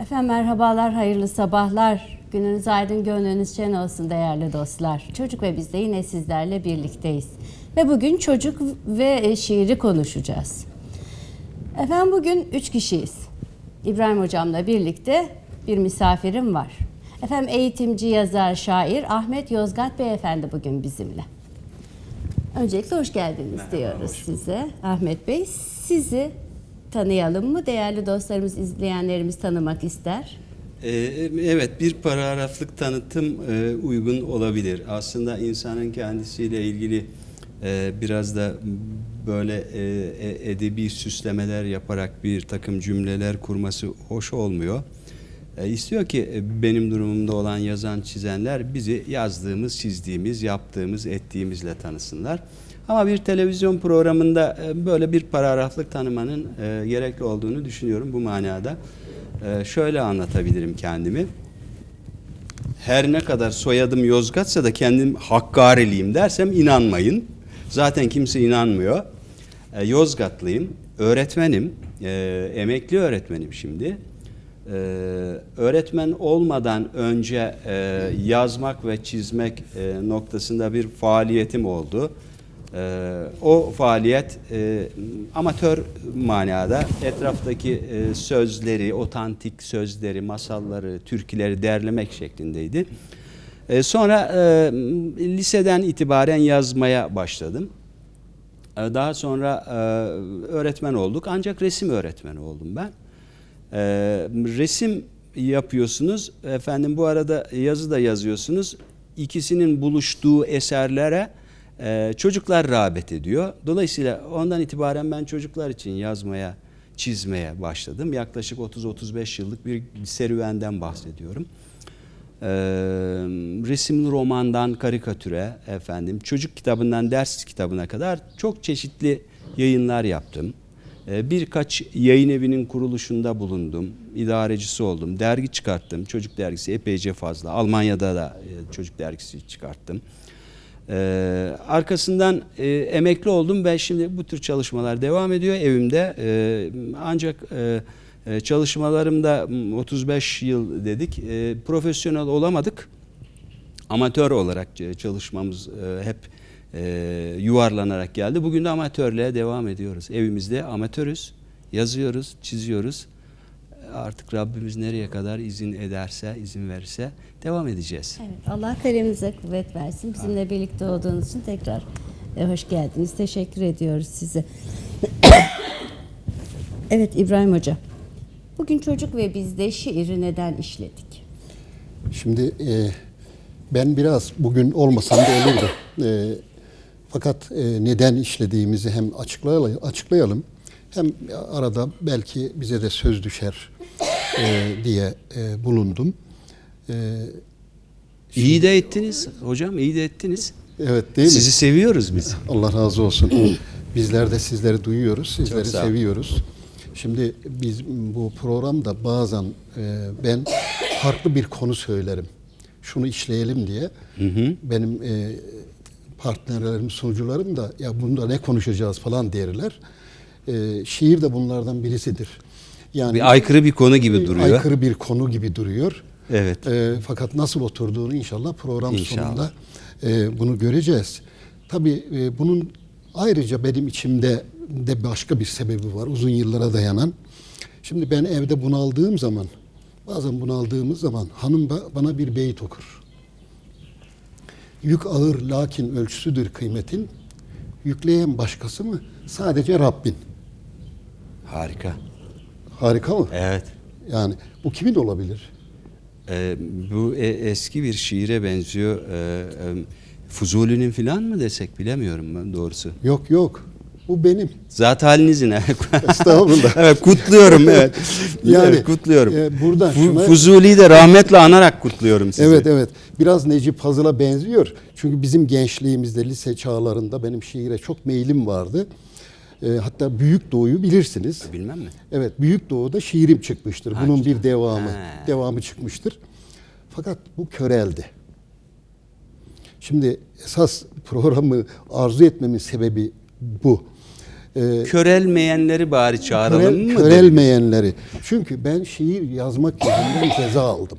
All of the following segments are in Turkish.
Efendim merhabalar, hayırlı sabahlar. Gününüz aydın, gönlünüz şen olsun değerli dostlar. Çocuk ve biz de yine sizlerle birlikteyiz. Ve bugün çocuk ve şiiri konuşacağız. Efendim bugün üç kişiyiz. İbrahim Hocam'la birlikte bir misafirim var. Efendim eğitimci, yazar, şair Ahmet Yozgat Beyefendi bugün bizimle. Öncelikle hoş geldiniz diyoruz size. Ahmet Bey sizi tanıyalım mı? Değerli dostlarımız, izleyenlerimiz tanımak ister. Ee, Evet, bir paragraflık tanıtım e, uygun olabilir. Aslında insanın kendisiyle ilgili e, biraz da böyle e, edebi süslemeler yaparak bir takım cümleler kurması hoş olmuyor. İstiyor ki benim durumumda olan yazan çizenler bizi yazdığımız, çizdiğimiz, yaptığımız, ettiğimizle tanısınlar. Ama bir televizyon programında e, böyle bir paragraflık tanımanın e, gerekli olduğunu düşünüyorum bu manada. E, Şöyle anlatabilirim kendimi. Her ne kadar soyadım Yozgatsa da kendim Hakkari'liyim dersem inanmayın. Zaten kimse inanmıyor. Yozgatlıyım, öğretmenim, emekli öğretmenim şimdi. Öğretmen olmadan önce yazmak ve çizmek noktasında bir faaliyetim oldu. E, o faaliyet e, amatör manada etraftaki e, sözleri, otantik sözleri, masalları, türküleri derlemek şeklindeydi. E, sonra e, liseden itibaren yazmaya başladım. E, Daha sonra e, öğretmen olduk ancak resim öğretmeni oldum ben. E, resim yapıyorsunuz efendim bu arada yazı da yazıyorsunuz. İkisinin buluştuğu eserlere e, çocuklar rağbet ediyor. Dolayısıyla ondan itibaren ben çocuklar için yazmaya, çizmeye başladım. Yaklaşık 30-35 yıllık bir serüvenden bahsediyorum. Ee, resimli romandan karikatüre efendim çocuk kitabından ders kitabına kadar çok çeşitli yayınlar yaptım. Ee, birkaç yayın evinin kuruluşunda bulundum. İdarecisi oldum. Dergi çıkarttım. Çocuk dergisi epeyce fazla. Almanya'da da e, çocuk dergisi çıkarttım. Ee, arkasından e, emekli oldum ve şimdi bu tür çalışmalar devam ediyor evimde. Ee, ancak e, e, çalışmalarımda m, 35 yıl dedik. E, profesyonel olamadık. Amatör olarak e, çalışmamız e, hep e, yuvarlanarak geldi. Bugün de amatörlüğe devam ediyoruz. Evimizde amatörüz, yazıyoruz, çiziyoruz. Artık Rabbimiz nereye kadar izin ederse, izin verirse devam edeceğiz. Evet, Allah kaleminize kuvvet versin. Bizimle birlikte olduğunuz için tekrar e, hoş geldiniz. Teşekkür ediyoruz size. evet İbrahim Hoca. Bugün çocuk ve bizde şiiri neden işledik? Şimdi e, ben biraz bugün olmasam da olurdu. E, fakat e, neden işlediğimizi hem açıklayalım, açıklayalım hem arada belki bize de söz düşer e, diye e, bulundum. E, İyi de ettiniz hocam, iyi de ettiniz. evet değil mi? Sizi seviyoruz biz. Allah razı olsun. Bizler de sizleri duyuyoruz, sizleri seviyoruz. Şimdi biz bu programda bazen e, ben farklı bir konu söylerim. Şunu işleyelim diye. Benim e, partnerlerim, sunucularım da ya bunda ne konuşacağız falan derler. E, şiir de bunlardan birisidir. Yani Bir aykırı bir konu gibi duruyor. aykırı bir konu gibi duruyor. Evet. E, fakat nasıl oturduğunu inşallah program İnşallah. sonunda e, bunu göreceğiz. Tabii e, bunun ayrıca benim içimde de başka bir sebebi var uzun yıllara dayanan. Şimdi ben evde bunaldığım zaman, bazen bunaldığımız zaman hanım ba- bana bir beyit okur. Yük ağır lakin ölçüsüdür kıymetin. Yükleyen başkası mı? Sadece Rabbin. Harika. Harika mı? Evet. Yani bu kimin olabilir? Ee, bu e- eski bir şiire benziyor. Ee, e, Fuzuli'nin filan mı desek bilemiyorum ben doğrusu. Yok yok. Bu benim. Zat halinizin. Estağfurullah. evet kutluyorum evet. Yani, Evet, kutluyorum. e, buradan Fu- şuna- Fuzuli'yi de rahmetle anarak kutluyorum sizi. Evet evet. Biraz Necip Fazıl'a benziyor. Çünkü bizim gençliğimizde lise çağlarında benim şiire çok meylim vardı. Ee, hatta Büyük Doğu'yu bilirsiniz. Bilmem mi? Evet Büyük Doğu'da şiirim çıkmıştır. Ha, Bunun bir devamı, Ha. devamı çıkmıştır. Fakat bu köreldi. Şimdi esas programı arzu etmemin sebebi bu. e, Körelmeyenleri bari çağıralım körel, mı? körelmeyenleri. Çünkü ben şiir yazmak yüzünden ceza aldım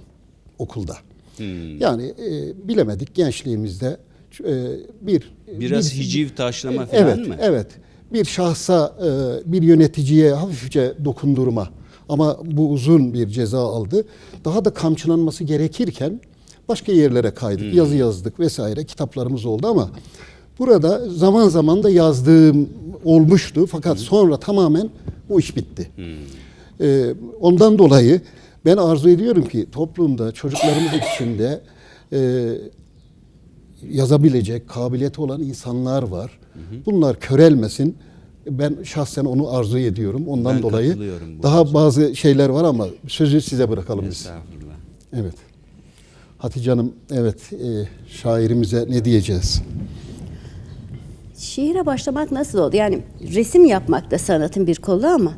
okulda. Hmm. Yani e, bilemedik gençliğimizde e, bir Biraz bir- hiciv taşlama falan evet, mı? Evet. Bir şahsa, e, bir yöneticiye hafifçe dokundurma. Ama bu uzun bir ceza aldı. Daha da kamçılanması gerekirken başka yerlere kaydık. Hmm. Yazı yazdık vesaire. Kitaplarımız oldu ama burada zaman zaman da yazdığım olmuştu. Fakat sonra tamamen bu iş bitti. E, ondan dolayı ben arzu ediyorum ki toplumda çocuklarımız içinde e, yazabilecek kabiliyeti olan insanlar var. Bunlar körelmesin. Ben şahsen onu arzu ediyorum. Ondan Ben dolayı daha bazı şeyler var ama sözü size bırakalım biz. Estağfurullah. Evet. Hatice Hanım, evet e, şairimize ne diyeceğiz? Şiire başlamak nasıl oldu? Yani resim yapmak da sanatın bir kolu ama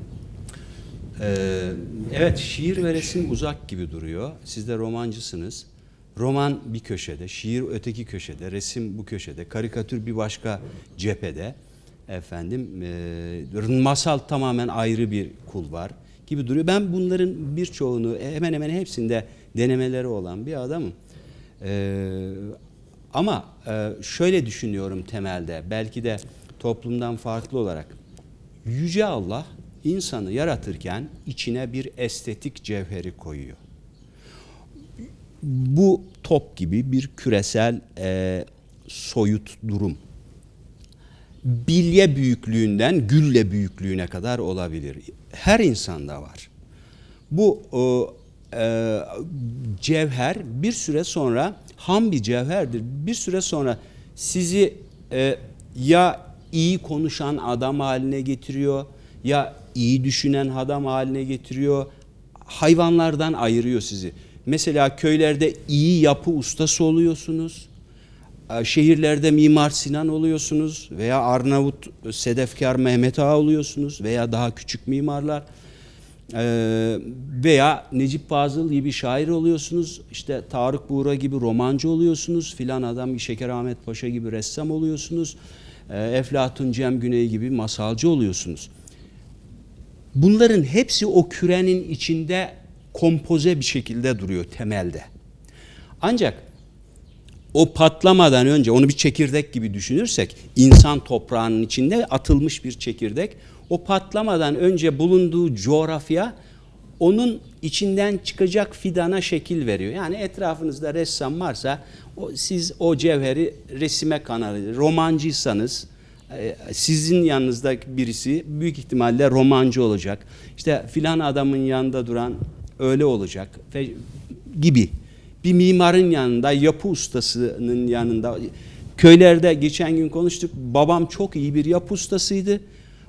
Ee, evet şiir ve resim uzak gibi duruyor. Siz de romancısınız. Roman bir köşede, şiir öteki köşede, resim bu köşede, karikatür bir başka cephede. Efendim, e, masal tamamen ayrı bir kulvar gibi duruyor. Ben bunların birçoğunu hemen hemen hepsinde denemeleri olan bir adamım. Ee, ama e, şöyle düşünüyorum temelde, belki de toplumdan farklı olarak. Yüce Allah insanı yaratırken içine bir estetik cevheri koyuyor. Bu top gibi bir küresel e, soyut durum. Bilye büyüklüğünden gülle büyüklüğüne kadar olabilir. Her insanda var. Bu o, e, cevher bir süre sonra ham bir cevherdir. Bir süre sonra sizi e, ya iyi konuşan adam haline getiriyor ya iyi düşünen adam haline getiriyor. Hayvanlardan ayırıyor sizi. Mesela köylerde iyi yapı ustası oluyorsunuz. E, Şehirlerde Mimar Sinan oluyorsunuz veya Arnavut Sedefkar Mehmet Ağa oluyorsunuz veya daha küçük mimarlar. Ee, veya Necip Fazıl gibi şair oluyorsunuz. işte Tarık Buğra gibi romancı oluyorsunuz. Filan adam Şeker Ahmet Paşa gibi ressam oluyorsunuz. Ee, Eflatun Cem Güney gibi masalcı oluyorsunuz. Bunların hepsi o kürenin içinde kompoze bir şekilde duruyor temelde. Ancak o patlamadan önce onu bir çekirdek gibi düşünürsek insan toprağının içinde atılmış bir çekirdek o patlamadan önce bulunduğu coğrafya onun içinden çıkacak fidana şekil veriyor. Yani etrafınızda ressam varsa o, siz o cevheri resime kanalı romancıysanız e, sizin yanınızda birisi büyük ihtimalle romancı olacak. İşte filan adamın yanında duran öyle olacak gibi bir mimarın yanında, yapı ustasının yanında. Köylerde geçen gün konuştuk. Babam çok iyi bir yapı ustasıydı.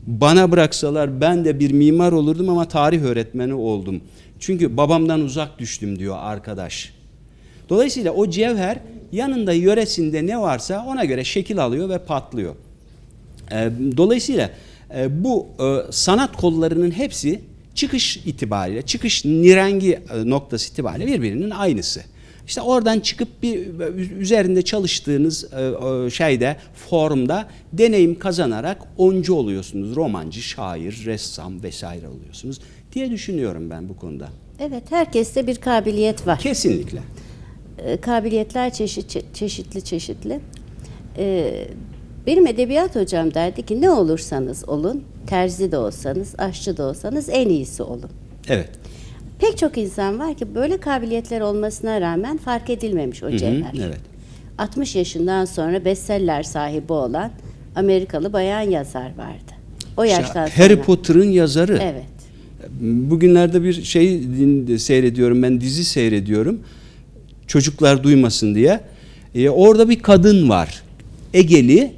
Bana bıraksalar ben de bir mimar olurdum ama tarih öğretmeni oldum. Çünkü babamdan uzak düştüm diyor arkadaş. Dolayısıyla o cevher yanında yöresinde ne varsa ona göre şekil alıyor ve patlıyor. Dolayısıyla bu sanat kollarının hepsi çıkış itibariyle, çıkış nirengi e, noktası itibariyle birbirinin aynısı. İşte oradan çıkıp bir üzerinde çalıştığınız e, şeyde, formda deneyim kazanarak oncu oluyorsunuz. Romancı, şair, ressam vesaire oluyorsunuz diye düşünüyorum ben bu konuda. evet herkeste bir kabiliyet var. Kesinlikle. E, kabiliyetler çeşit, çe- çeşitli çeşitli. Benim edebiyat hocam derdi ki ne olursanız olun, terzi de olsanız, aşçı da olsanız en iyisi olun. Evet. Pek çok insan var ki böyle kabiliyetler olmasına rağmen fark edilmemiş o cevher. evet. 60 yaşından sonra bestseller sahibi olan Amerikalı bayan yazar vardı. O yaştan Harry sonra. Potter'ın yazarı. Evet. Bugünlerde bir şey seyrediyorum ben dizi seyrediyorum. Çocuklar duymasın diye. Ee, orada bir kadın var. Egeli.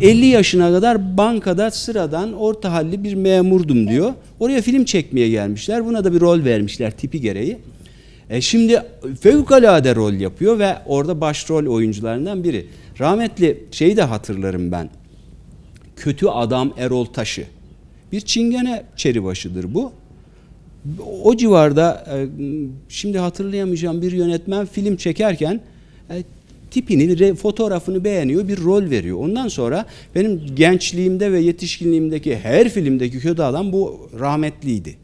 50 yaşına kadar bankada sıradan orta halli bir memurdum diyor. Oraya film çekmeye gelmişler. Buna da bir rol vermişler tipi gereği. E şimdi fevkalade rol yapıyor ve orada başrol oyuncularından biri. Rahmetli şeyi de hatırlarım ben. Kötü Adam Erol Taşı. Bir çingene çeribaşıdır bu. O civarda e, şimdi hatırlayamayacağım bir yönetmen film çekerken e, tipini, fotoğrafını beğeniyor, bir rol veriyor. Ondan sonra benim gençliğimde ve yetişkinliğimdeki her filmdeki kötü adam bu rahmetliydi.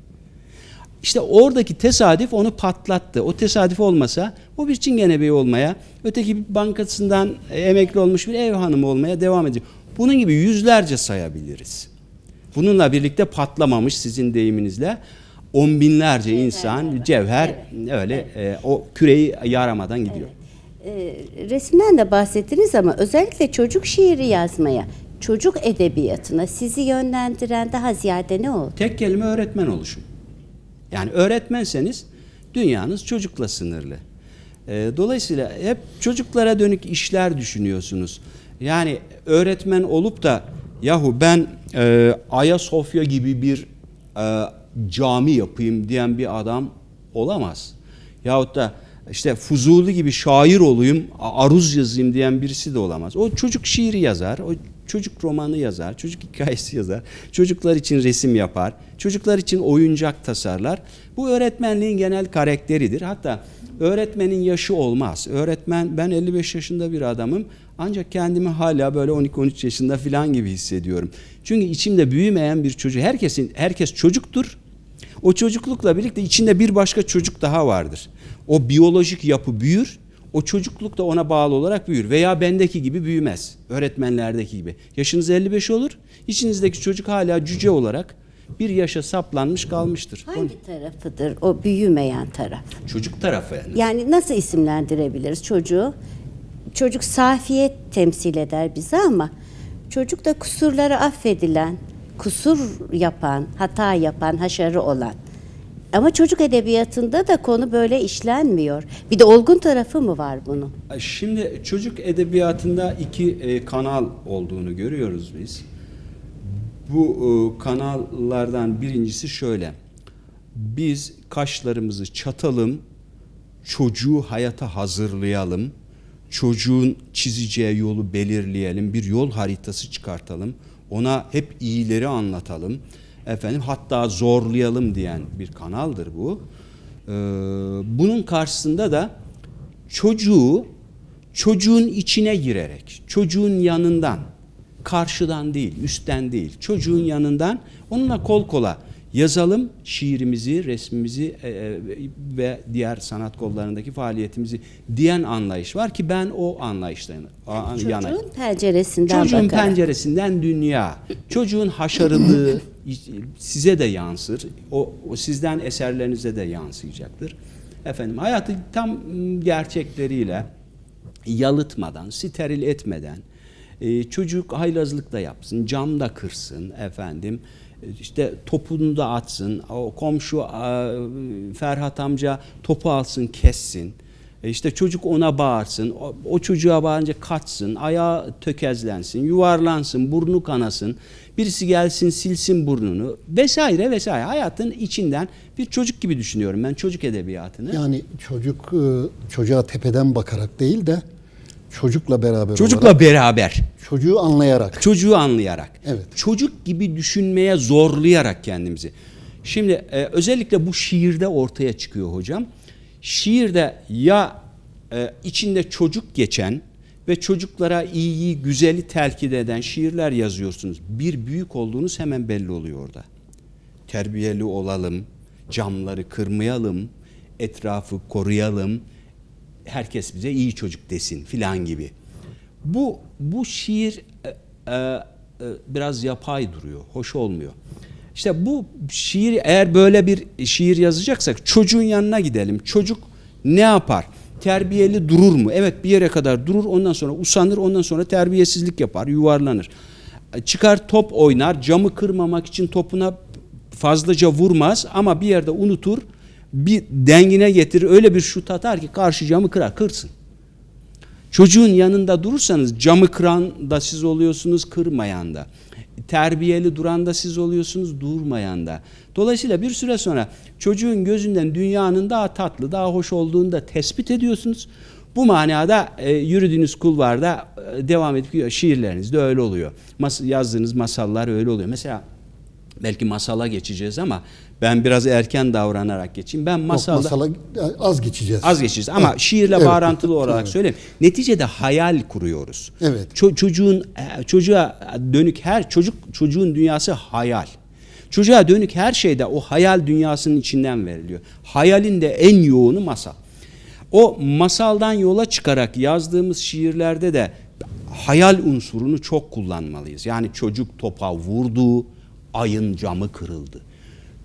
İşte oradaki tesadüf onu patlattı. O tesadüf olmasa o bir çingene bey olmaya, öteki bir bankasından emekli olmuş bir ev hanımı olmaya devam edecek. Bunun gibi yüzlerce sayabiliriz. Bununla birlikte patlamamış sizin deyiminizle on binlerce insan cevher öyle e, o küreyi yaramadan gidiyor. Ee, resimden de bahsettiniz ama özellikle çocuk şiiri yazmaya, çocuk edebiyatına sizi yönlendiren daha ziyade ne oldu? Tek kelime öğretmen oluşum. Yani öğretmenseniz dünyanız çocukla sınırlı. Ee, dolayısıyla hep çocuklara dönük işler düşünüyorsunuz. Yani öğretmen olup da yahu ben e, Ayasofya gibi bir e, cami yapayım diyen bir adam olamaz. Yahut da işte Fuzuli gibi şair olayım, aruz yazayım diyen birisi de olamaz. O çocuk şiiri yazar, o çocuk romanı yazar, çocuk hikayesi yazar, çocuklar için resim yapar, çocuklar için oyuncak tasarlar. Bu öğretmenliğin genel karakteridir. Hatta öğretmenin yaşı olmaz. Öğretmen, ben 55 yaşında bir adamım ancak kendimi hala böyle 12-13 yaşında falan gibi hissediyorum. Çünkü içimde büyümeyen bir çocuk, herkesin herkes çocuktur. O çocuklukla birlikte içinde bir başka çocuk daha vardır. O biyolojik yapı büyür, o çocukluk da ona bağlı olarak büyür. Veya bendeki gibi büyümez, öğretmenlerdeki gibi. Yaşınız 55 olur, içinizdeki çocuk hala cüce olarak bir yaşa saplanmış kalmıştır. Hangi tarafıdır o büyümeyen taraf? Çocuk tarafı yani. Yani nasıl isimlendirebiliriz çocuğu? Çocuk safiyet temsil eder bize ama çocuk da kusurları affedilen, kusur yapan, hata yapan, haşarı olan. Ama çocuk edebiyatında da konu böyle işlenmiyor. Bir de olgun tarafı mı var bunun? Şimdi çocuk edebiyatında iki e, kanal olduğunu görüyoruz biz. Bu e, kanallardan birincisi şöyle. Biz kaşlarımızı çatalım, çocuğu hayata hazırlayalım, çocuğun çizeceği yolu belirleyelim, bir yol haritası çıkartalım, ona hep iyileri anlatalım, efendim hatta zorlayalım diyen bir kanaldır bu. Ee, bunun karşısında da çocuğu çocuğun içine girerek, çocuğun yanından, karşıdan değil, üstten değil, çocuğun yanından onunla kol kola yazalım şiirimizi, resmimizi e, e, ve diğer sanat kollarındaki faaliyetimizi diyen anlayış var ki ben o anlayıştan yanayım. Çocuğun penceresinden Çocuğun bakarak. penceresinden dünya, çocuğun haşarılığı size de yansır. O, o sizden eserlerinize de yansıyacaktır. Efendim hayatı tam mm, gerçekleriyle yalıtmadan, steril etmeden çocuk haylazlık da yapsın, cam da kırsın efendim. İşte topunu da atsın. O komşu Ferhat amca topu alsın, kessin. E işte çocuk ona bağırsın, o, o çocuğa bağırınca kaçsın, ayağı tökezlensin, yuvarlansın, burnu kanasın, birisi gelsin silsin burnunu vesaire vesaire. Hayatın içinden bir çocuk gibi düşünüyorum ben çocuk edebiyatını. Yani çocuk e, çocuğa tepeden bakarak değil de çocukla beraber Çocukla olarak, beraber, çocuğu anlayarak. çocuğu anlayarak, Evet. çocuk gibi düşünmeye zorlayarak kendimizi. Şimdi e, özellikle bu şiirde ortaya çıkıyor hocam. Şiirde ya e, içinde çocuk geçen ve çocuklara iyiyi, güzeli telkid eden şiirler yazıyorsunuz. Bir büyük olduğunuz hemen belli oluyor orada. Terbiyeli olalım, camları kırmayalım, etrafı koruyalım, herkes bize iyi çocuk desin filan gibi. Bu bu şiir e, e, e, biraz yapay duruyor, hoş olmuyor. İşte bu şiir eğer böyle bir şiir yazacaksak çocuğun yanına gidelim. Çocuk ne yapar? Terbiyeli durur mu? Evet bir yere kadar durur ondan sonra usanır ondan sonra terbiyesizlik yapar yuvarlanır. Çıkar top oynar camı kırmamak için topuna fazlaca vurmaz ama bir yerde unutur bir dengine getirir öyle bir şut atar ki karşı camı kırar kırsın. Çocuğun yanında durursanız camı kıran da siz oluyorsunuz, kırmayan da. Terbiyeli duran da siz oluyorsunuz, durmayan da. Dolayısıyla bir süre sonra çocuğun gözünden dünyanın daha tatlı, daha hoş olduğunu da tespit ediyorsunuz. Bu manada e, yürüdüğünüz kulvarda e, devam edip gidiyor. Şiirleriniz de öyle oluyor. Mas- yazdığınız masallar öyle oluyor. Mesela belki masala geçeceğiz ama Ben biraz erken davranarak geçeyim. Ben Yok, masalda masala az geçeceğiz. az geçeceğiz ama Evet. şiirle Evet. bağlantılı olarak Evet. söyleyeyim. Neticede hayal kuruyoruz. Evet. Ço- çocuğun e, çocuğa dönük her çocuk çocuğun dünyası hayal. Çocuğa dönük her şeyde o hayal dünyasının içinden veriliyor. Hayalin de en yoğunu masal. O masaldan yola çıkarak yazdığımız şiirlerde de hayal unsurunu çok kullanmalıyız. Yani çocuk topa vurdu, ayın camı kırıldı.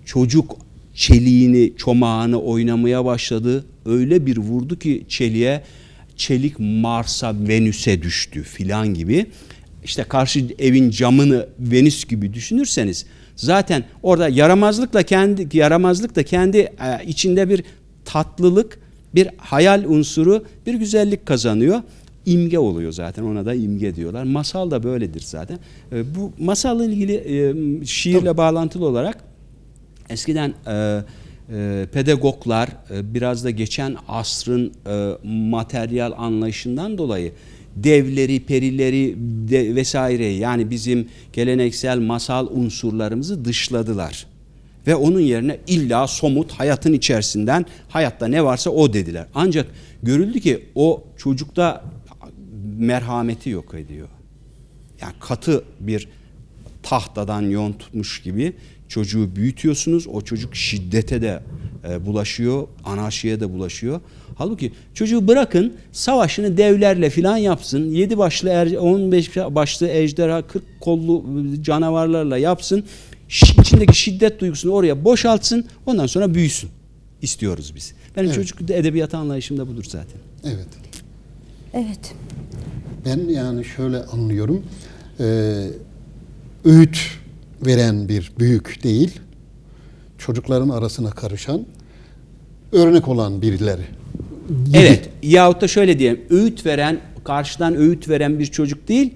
Çocuk çeliğini, çomağını oynamaya başladı. Öyle bir vurdu ki çeliğe, çelik Mars'a, Venüs'e düştü filan gibi. İşte karşı evin camını Venüs gibi düşünürseniz zaten orada yaramazlıkla kendi yaramazlık da kendi e, içinde bir tatlılık, bir hayal unsuru, bir güzellik kazanıyor. İmge oluyor zaten ona da imge diyorlar. Masal da böyledir zaten. E, bu masalla ilgili e, şiirle bağlantılı olarak eskiden e, e, pedagoglar e, biraz da geçen asrın e, materyal anlayışından dolayı devleri, perileri de, vesaire yani bizim geleneksel masal unsurlarımızı dışladılar. Ve onun yerine illa somut hayatın içerisinden hayatta ne varsa o dediler. Ancak görüldü ki o çocukta merhameti yok ediyor. Yani katı bir tahtadan yontmuş gibi çocuğu büyütüyorsunuz. O çocuk şiddete de e, bulaşıyor, anarşiye de bulaşıyor. Halbuki çocuğu bırakın savaşını devlerle filan yapsın. 7 başlı, er, 15 başlı ejderha, 40 kollu canavarlarla yapsın. İçindeki şiddet duygusunu oraya boşaltsın. Ondan sonra büyüsün. istiyoruz biz. Benim Evet. çocuk edebiyat anlayışım da budur zaten. Evet. Evet. Ben yani şöyle anlıyorum. Ee, öğüt veren bir büyük değil, çocukların arasına karışan, örnek olan birileri. gibi. Evet. Yahut da şöyle diyelim. Öğüt veren, karşıdan öğüt veren bir çocuk değil,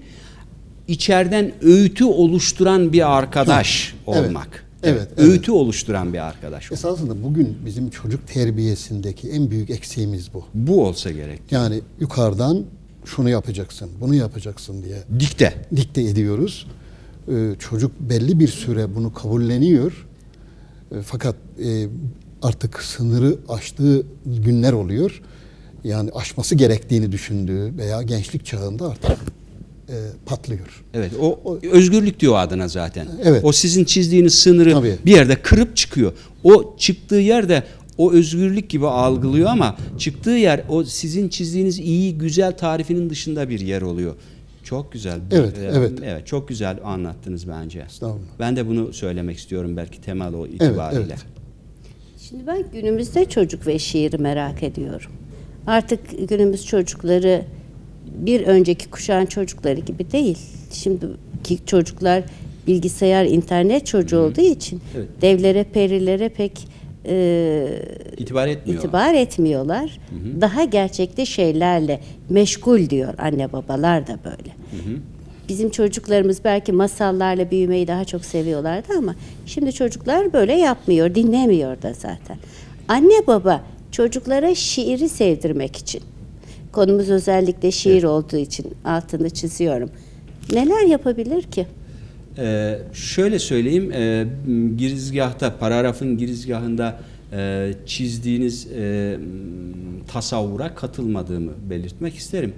içeriden öğütü oluşturan bir arkadaş Evet. olmak. Evet, evet. Öğütü oluşturan bir arkadaş olmak. Esasında bugün bizim çocuk terbiyesindeki en büyük eksiğimiz bu. Bu olsa gerek. Yani yukarıdan şunu yapacaksın, bunu yapacaksın diye Dikte. dikte ediyoruz. Ee, çocuk belli bir süre bunu kabulleniyor. Ee, fakat e, artık sınırı aştığı günler oluyor. Yani aşması gerektiğini düşündüğü veya gençlik çağında artık e, patlıyor. Evet o özgürlük diyor adına zaten. Evet. O sizin çizdiğiniz sınırı Tabii. bir yerde kırıp çıkıyor. O çıktığı yerde o özgürlük gibi algılıyor ama çıktığı yer o sizin çizdiğiniz iyi güzel tarifinin dışında bir yer oluyor. Çok güzel. Evet, Ee, evet. Evet, çok güzel anlattınız bence. Estağfurullah. Ben de bunu söylemek istiyorum belki temel o itibariyle. evet. Şimdi ben günümüzde çocuk ve şiiri merak ediyorum. Artık günümüz çocukları bir önceki kuşağın çocukları gibi değil. Şimdiki çocuklar bilgisayar, internet çocuğu olduğu için Evet. devlere, perilere pek e, İtibar etmiyor. itibar etmiyorlar. Daha gerçekte şeylerle meşgul diyor anne babalar da böyle. Bizim çocuklarımız belki masallarla büyümeyi daha çok seviyorlardı ama şimdi çocuklar böyle yapmıyor, dinlemiyor da zaten. Anne baba çocuklara şiiri sevdirmek için, konumuz özellikle şiir olduğu için altını çiziyorum. Neler yapabilir ki? Ee, şöyle söyleyeyim, e, girizgahta, paragrafın girizgahında e, çizdiğiniz e, tasavvura katılmadığımı belirtmek isterim.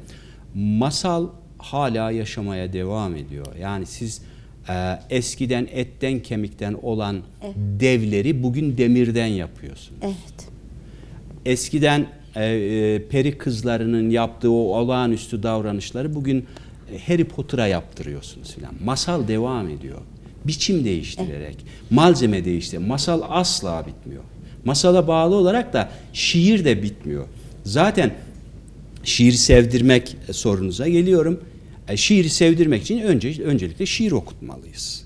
Masal hala yaşamaya devam ediyor. Yani siz e, eskiden etten kemikten olan devleri bugün demirden yapıyorsunuz. Evet. Eskiden e, e, peri kızlarının yaptığı o olağanüstü davranışları bugün Harry Potter'a yaptırıyorsunuz filan. Masal devam ediyor. Biçim değiştirerek, malzeme değiştirerek. Masal asla bitmiyor. Masala bağlı olarak da şiir de bitmiyor. Zaten şiir sevdirmek sorunuza geliyorum. E, şiiri sevdirmek için önce öncelikle şiir okutmalıyız.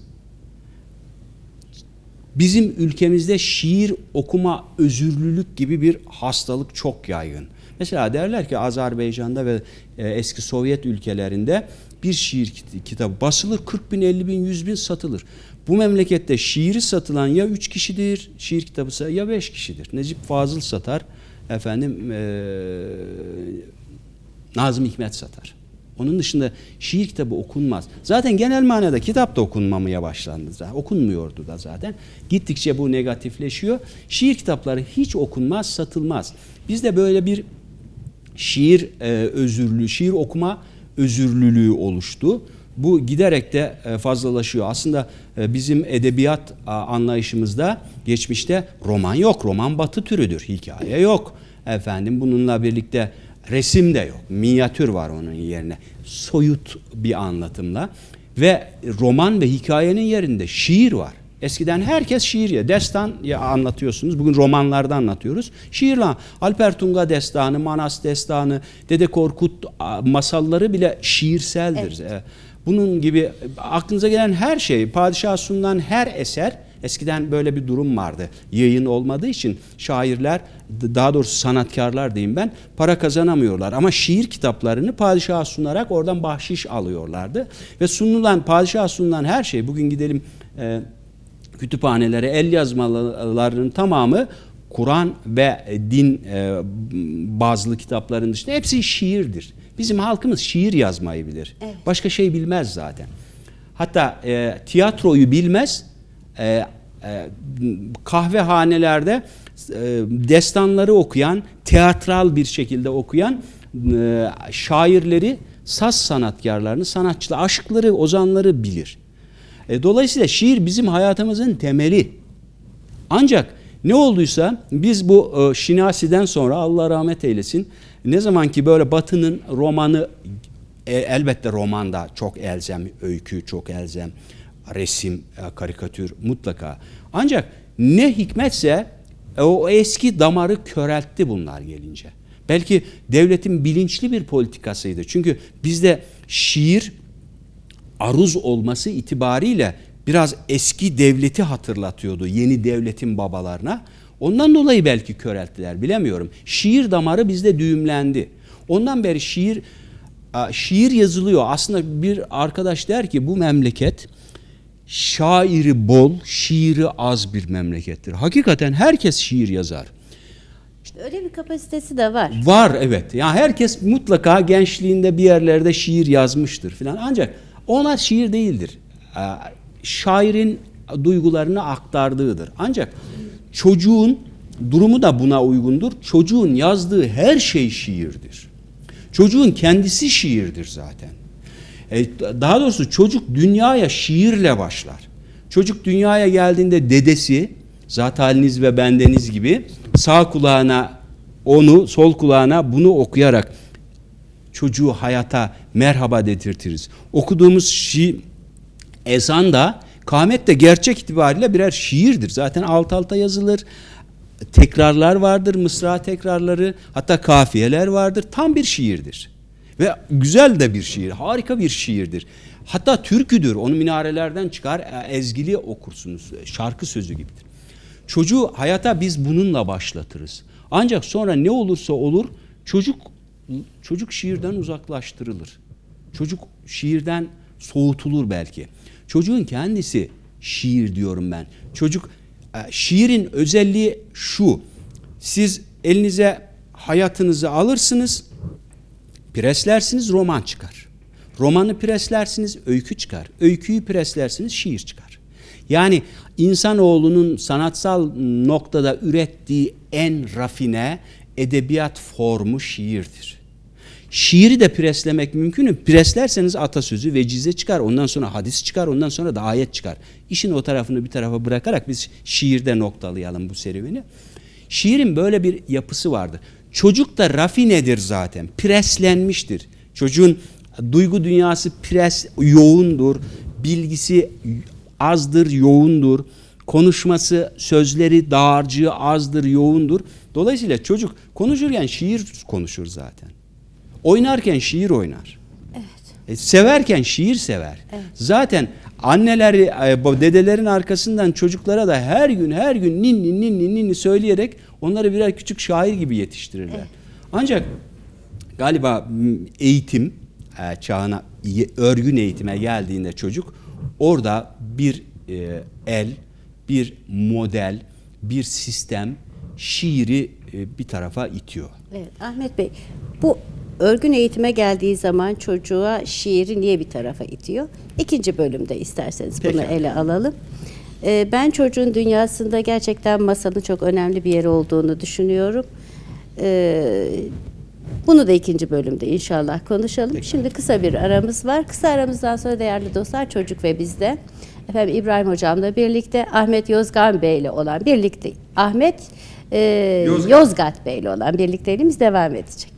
Bizim ülkemizde şiir okuma özürlülük gibi bir hastalık çok yaygın. Mesela derler ki Azerbaycan'da ve e, eski Sovyet ülkelerinde bir şiir kit- kitabı basılır 40 bin, 50 bin, 100 bin satılır. Bu memlekette şiiri satılan ya 3 kişidir, şiir kitabı ya 5 kişidir. Necip Fazıl satar, efendim e, Nazım Hikmet satar. Onun dışında şiir kitabı okunmaz. Zaten genel manada kitap da okunmamaya başlandı zaten. Okunmuyordu da zaten. Gittikçe bu negatifleşiyor. Şiir kitapları hiç okunmaz, satılmaz. Bizde böyle bir şiir e, özürlüğü, şiir okuma özürlülüğü oluştu. Bu giderek de e, fazlalaşıyor. Aslında e, bizim edebiyat a, anlayışımızda geçmişte roman yok. Roman batı türüdür. Hikaye yok. Efendim bununla birlikte resim de yok. Minyatür var onun yerine. Soyut bir anlatımla ve roman ve hikayenin yerinde şiir var. Eskiden herkes şiir ya destan ya anlatıyorsunuz. Bugün romanlarda anlatıyoruz. Şiirle Alper Tunga destanı, Manas destanı, Dede Korkut masalları bile şiirseldir. E, Bunun gibi aklınıza gelen her şey, padişah sunulan her eser eskiden böyle bir durum vardı. Yayın olmadığı için şairler daha doğrusu sanatkarlar diyeyim ben para kazanamıyorlar ama şiir kitaplarını padişaha sunarak oradan bahşiş alıyorlardı ve sunulan padişaha sunulan her şey bugün gidelim e, kütüphanelere el yazmalarının tamamı Kur'an ve din e, bazlı kitapların dışında hepsi şiirdir. Bizim halkımız şiir yazmayı bilir. Başka şey bilmez zaten. Hatta e, tiyatroyu bilmez. E, e, kahvehanelerde e, destanları okuyan, teatral bir şekilde okuyan e, şairleri, saz sanatkarlarını, sanatçıları, aşıkları, ozanları bilir. E, dolayısıyla şiir bizim hayatımızın temeli. Ancak ne olduysa biz bu e, Şinasi'den sonra Allah rahmet eylesin ne zaman ki böyle Batı'nın romanı e, elbette romanda çok elzem, öykü çok elzem, resim, e, karikatür mutlaka. Ancak ne hikmetse e, o eski damarı köreltti bunlar gelince. Belki devletin bilinçli bir politikasıydı. Çünkü bizde şiir aruz olması itibariyle biraz eski devleti hatırlatıyordu yeni devletin babalarına. Ondan dolayı belki körelttiler bilemiyorum. Şiir damarı bizde düğümlendi. Ondan beri şiir şiir yazılıyor. Aslında bir arkadaş der ki bu memleket şairi bol, şiiri az bir memlekettir. Hakikaten herkes şiir yazar. Öyle bir kapasitesi de var. Var evet. Ya herkes mutlaka gençliğinde bir yerlerde şiir yazmıştır filan. Ancak ona şiir değildir. Ee, Şairin duygularını aktardığıdır. Ancak çocuğun durumu da buna uygundur. Çocuğun yazdığı her şey şiirdir. Çocuğun kendisi şiirdir zaten. E, daha doğrusu çocuk dünyaya şiirle başlar. Çocuk dünyaya geldiğinde dedesi, zat haliniz ve bendeniz gibi sağ kulağına onu, sol kulağına bunu okuyarak çocuğu hayata merhaba dedirtiriz. Okuduğumuz şiir, ezan da, kâhmet de gerçek itibariyle birer şiirdir. Zaten alt alta yazılır. Tekrarlar vardır, mısra tekrarları, hatta kafiyeler vardır. Tam bir şiirdir. Ve güzel de bir şiir, harika bir şiirdir. Hatta türküdür, onu minarelerden çıkar, e, ezgili okursunuz, şarkı sözü gibidir. Çocuğu hayata biz bununla başlatırız. Ancak sonra ne olursa olur çocuk çocuk şiirden uzaklaştırılır. Çocuk şiirden soğutulur belki. Çocuğun kendisi şiir diyorum ben. Çocuk e, şiirin özelliği şu. Siz elinize hayatınızı alırsınız, preslersiniz roman çıkar. Romanı preslersiniz öykü çıkar. Öyküyü preslersiniz şiir çıkar. Yani insanoğlunun sanatsal noktada ürettiği en rafine edebiyat formu şiirdir. Şiiri de preslemek mümkün mü? Preslerseniz atasözü, vecize çıkar. Ondan sonra hadis çıkar. Ondan sonra da ayet çıkar. İşin o tarafını bir tarafa bırakarak biz şiirde noktalayalım bu serüveni. Şiirin böyle bir yapısı vardır. Çocuk da rafinedir zaten. Preslenmiştir. Çocuğun duygu dünyası pres yoğundur. Bilgisi azdır, yoğundur. Konuşması, sözleri dağarcığı azdır, yoğundur. Dolayısıyla çocuk konuşurken şiir konuşur zaten. Oynarken şiir oynar. E, severken şiir sever. Zaten anneleri, e, dedelerin arkasından çocuklara da her gün her gün ninni ninni ninni söyleyerek onları birer küçük şair gibi yetiştirirler. Ancak galiba eğitim e, çağına örgün eğitime geldiğinde çocuk orada bir e, el, bir model, bir sistem şiiri bir tarafa itiyor. Evet Ahmet Bey bu örgün eğitime geldiği zaman çocuğa şiiri niye bir tarafa itiyor? İkinci bölümde isterseniz bunu Pekala. ele alalım. Ee, ben çocuğun dünyasında gerçekten masalın çok önemli bir yeri olduğunu düşünüyorum. Ee, bunu da ikinci bölümde inşallah konuşalım. Şimdi kısa bir aramız var. Kısa aramızdan sonra değerli dostlar çocuk ve bizde. Efendim İbrahim Hocam'la birlikte Ahmet Yozgan Bey'le olan birlikte Ahmet e, Yozgat. Yozgat Bey'le olan birlikteliğimiz devam edecek.